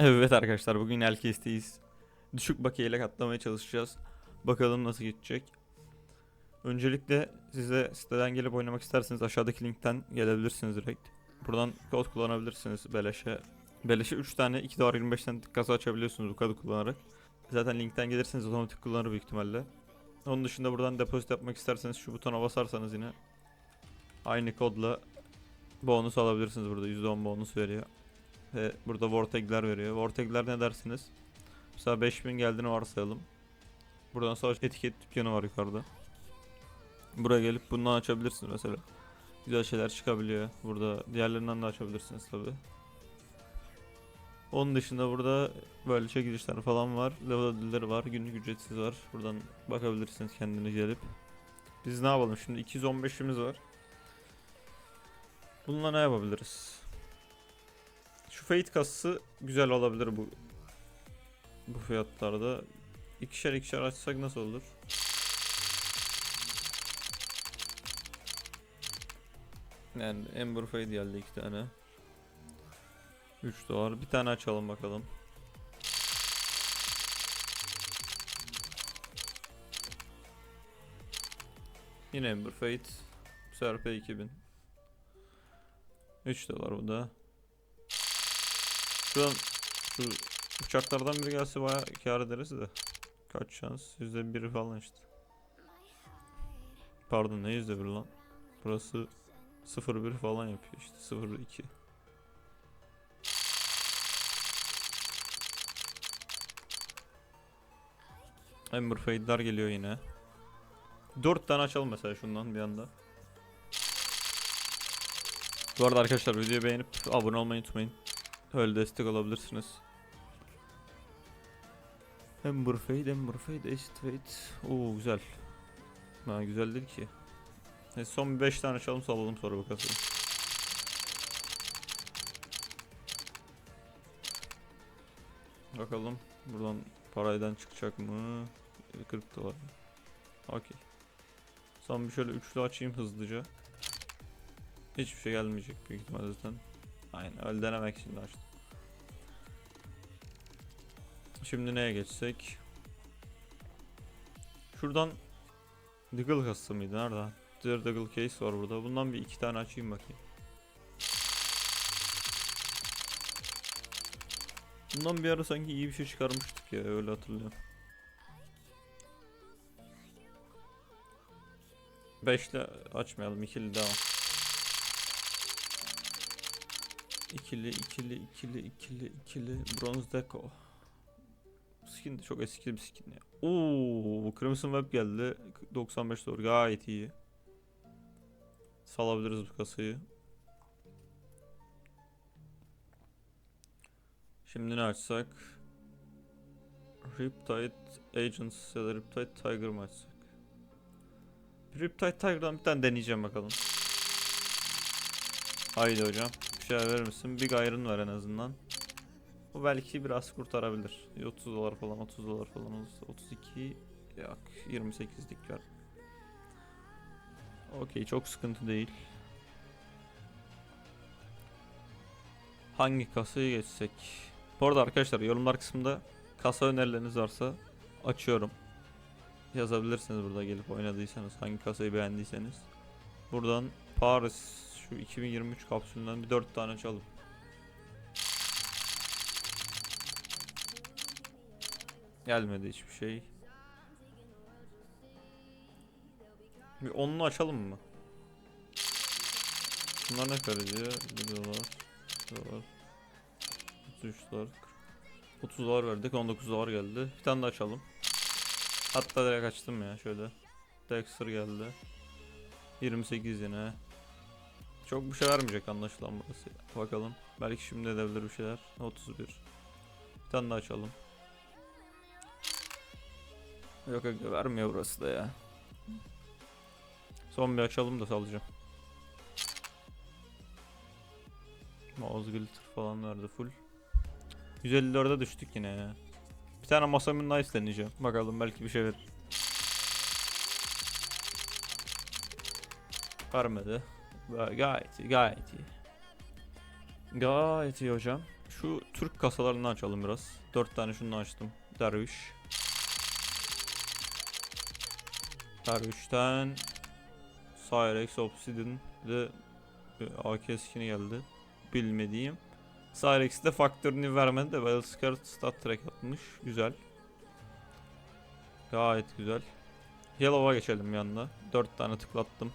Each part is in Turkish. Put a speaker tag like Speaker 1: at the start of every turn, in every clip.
Speaker 1: Evet arkadaşlar bugün Elkes'teyiz. Düşük bakiyeyle katlamaya çalışacağız. Bakalım nasıl geçecek. Öncelikle size siteden gelip oynamak isterseniz aşağıdaki linkten gelebilirsiniz direkt. Buradan kod kullanabilirsiniz beleşe. Beleşe 3 tane 2 dolar 25 cent kasa açabiliyorsunuz bu kodu kullanarak. Zaten linkten gelirseniz otomatik kullanır büyük ihtimalle. Onun dışında buradan depozit yapmak isterseniz şu butona basarsanız yine aynı kodla bonus alabilirsiniz burada %10 bonus veriyor. Ve burada vortex'ler veriyor. Vortex'ler ne dersiniz? Mesela 5000 geldiğini varsayalım. Buradan savaş etiket dükkanı var yukarıda. Buraya gelip bundan açabilirsiniz mesela. Güzel şeyler çıkabiliyor. Burada diğerlerinden de açabilirsiniz tabi. Onun dışında burada böyle çekilişler falan var. Level ödülleri var. Günlük ücretsiz var. Buradan bakabilirsiniz kendiniz gelip. Biz ne yapalım şimdi 215'imiz var. Bununla ne yapabiliriz? Şu Fate kasası güzel olabilir bu bu fiyatlarda. İkişer ikişer açsak nasıl olur? Yani Ember Fate geldi iki tane. 3 dolar. Bir tane açalım bakalım. Yine Ember Fate. Serpe 2000. 3 dolar bu da. Şuradan şu uçaklardan biri gelse bayağı kar ederiz de. Kaç şans? Yüzde biri falan işte. Pardon ne yüzde bir lan? Burası 0-1 falan yapıyor işte 0-2. Ember Fade'ler geliyor yine. 4 tane açalım mesela şundan bir anda. Bu arada arkadaşlar videoyu beğenip abone olmayı unutmayın. Öyle destek olabilirsiniz. Ember Fade, Ember Fade, Acid Fade. Oo güzel. Ha güzel değil ki. E, son bir 5 tane çalım salalım sonra bakalım. Bakalım buradan paraydan çıkacak mı? E, 40 dolar. Okey. Son bir şöyle üçlü açayım hızlıca. Hiçbir şey gelmeyecek büyük ihtimalle zaten. Aynen öyle denemek için açtım. Şimdi neye geçsek? Şuradan Diggle kası mıydı? Nerede? Dear Diggle case var burada. Bundan bir iki tane açayım bakayım. Bundan bir ara sanki iyi bir şey çıkarmıştık ya öyle hatırlıyorum. Beşli açmayalım ikili devam. İkili, ikili, ikili, ikili, ikili. Bronze Deco. Skin de çok eski bir skin ya. Oo, Crimson Web geldi. 95 dolar gayet iyi. Salabiliriz bu kasayı. Şimdi ne açsak? Riptide Agents ya da Riptide Tiger mı açsak? Riptide Tiger'dan bir tane deneyeceğim bakalım. Haydi hocam. Bir şey verir misin? Big Iron var en azından. Bu belki biraz kurtarabilir. 30 dolar falan 30 dolar falan olursa 32 yok 28'lik var. Okey çok sıkıntı değil. Hangi kasayı geçsek? Bu arada arkadaşlar yorumlar kısmında kasa önerileriniz varsa açıyorum. Yazabilirsiniz burada gelip oynadıysanız hangi kasayı beğendiyseniz. Buradan Paris şu 2023 kapsülünden bir 4 tane çalım. Gelmedi hiçbir şey. Bir onlu açalım mı? Bunlar ne kadar ediyor? 1 dolar, dolar, 33 dolar, 30 dolar verdik, 19 dolar geldi. Bir tane daha açalım. Hatta direkt açtım ya şöyle. Dexter geldi. 28 yine. Çok bir şey vermeyecek anlaşılan burası. Bakalım. Belki şimdi edebilir bir şeyler. 31. Bir tane daha açalım. Yok yok vermiyor burası da ya. Son bir açalım da salacağım. Mouse glitter falan verdi full. 154'e düştük yine ya. Bir tane Masamune Nice deneyeceğim. Bakalım belki bir şey verir. Vermedi. Ga- Gayet iyi, gayet iyi. Gayet iyi hocam. Şu Türk kasalarını açalım biraz. 4 tane şunu açtım. Derviş. Derviş'ten Cyrex Obsidian bir AK skin'i geldi. Bilmediğim. Cyrex'te faktörünü vermedi de Wellscar stat track atmış. Güzel. Gayet güzel. Yellow'a geçelim yanına. 4 tane tıklattım.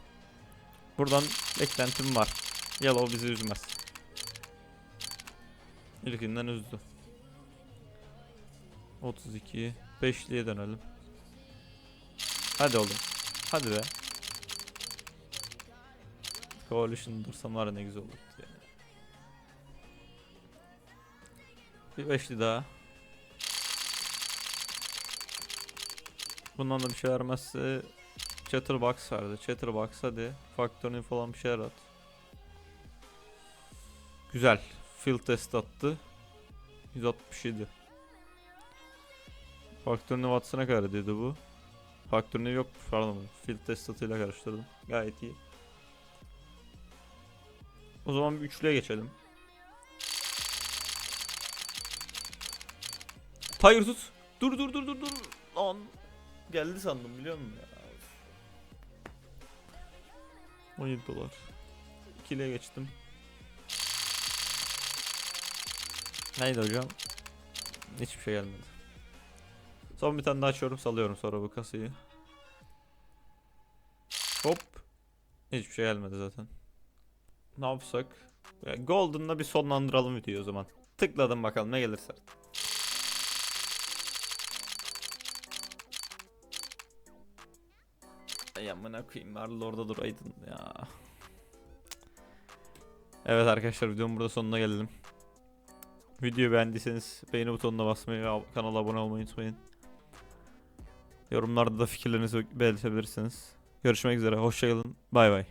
Speaker 1: Buradan beklentim var. Yellow bizi üzmez. İlkinden üzdü. 32. 5'liye dönelim. Hadi oğlum. Hadi be. Coalition dursam var ne güzel olurdu yani. Bir beşli daha. Bundan da bir şey vermezse Chatterbox verdi. Chatterbox hadi. Faktörünü falan bir şeyler at. Güzel. Field test attı. 167. Faktörünü Watson'a kadar ediyordu bu. Faktörünü yok pardon. Field test statıyla karıştırdım. Gayet iyi. O zaman bir üçlüye geçelim. Tiger tut. Dur dur dur dur dur. Lan. Geldi sandım biliyor musun ya? 17 dolar. 2'liye geçtim. Neydi hocam? Hiçbir şey gelmedi. Son bir tane daha açıyorum salıyorum sonra bu kasayı. Hop. Hiçbir şey gelmedi zaten. Ne yapsak? Ya Golden'la bir sonlandıralım videoyu o zaman. Tıkladım bakalım ne gelirse. Ay amına koyayım Merl orada duraydın ya. Evet arkadaşlar videonun burada sonuna geldim. Videoyu beğendiyseniz beğeni butonuna basmayı ve kanala abone olmayı unutmayın. Yorumlarda da fikirlerinizi belirtebilirsiniz. Görüşmek üzere. Hoşçakalın. Bay bay.